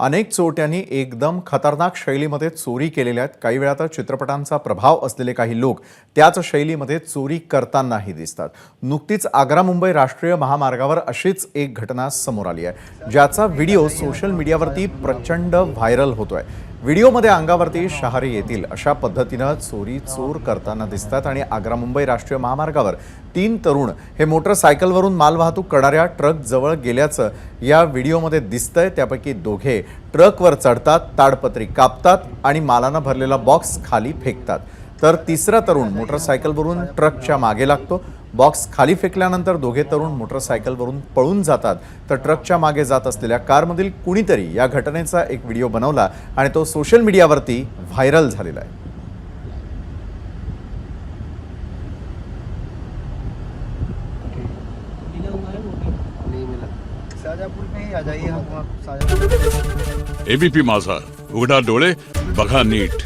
अनेक चोरट्यांनी एकदम खतरनाक शैलीमध्ये चोरी केलेल्या आहेत. काही वेळा तर चित्रपटांचा प्रभाव असलेले काही लोक त्याच शैलीमध्ये चोरी करतानाही दिसतात. नुकतीच आग्रा मुंबई राष्ट्रीय महामार्गावर अशीच एक घटना समोर आली आहे ज्याचा व्हिडिओ सोशल मीडियावरती प्रचंड व्हायरल होतोय. व्हिडिओमध्ये अंगावरती शहारे येतील अशा पद्धतीनं चोरी चोर करताना दिसतात आणि आग्रा मुंबई राष्ट्रीय महामार्गावर तीन तरुण हे मोटरसायकलवरून मालवाहतूक करणाऱ्या ट्रकजवळ गेल्याचं या व्हिडिओमध्ये दिसतंय. त्यापैकी दोघे ट्रकवर चढतात ताडपत्री कापतात आणि मालानं भरलेला बॉक्स खाली फेकतात. तर तिसरा तरुण मोटरसायकलवरून ट्रकच्या मागे लागतो. बॉक्स खाली फेकल्यानंतर दोघे तरुण मोटरसायकलवरून पळून जातात. तर ट्रकच्या मागे जात असलेल्या कारमधील कुणीतरी या घटनेचा एक व्हिडिओ बनवला आणि तो सोशल मीडियावरती व्हायरल झालेला आहे. एबीपी माझा. उघडा डोळे बघा नीट.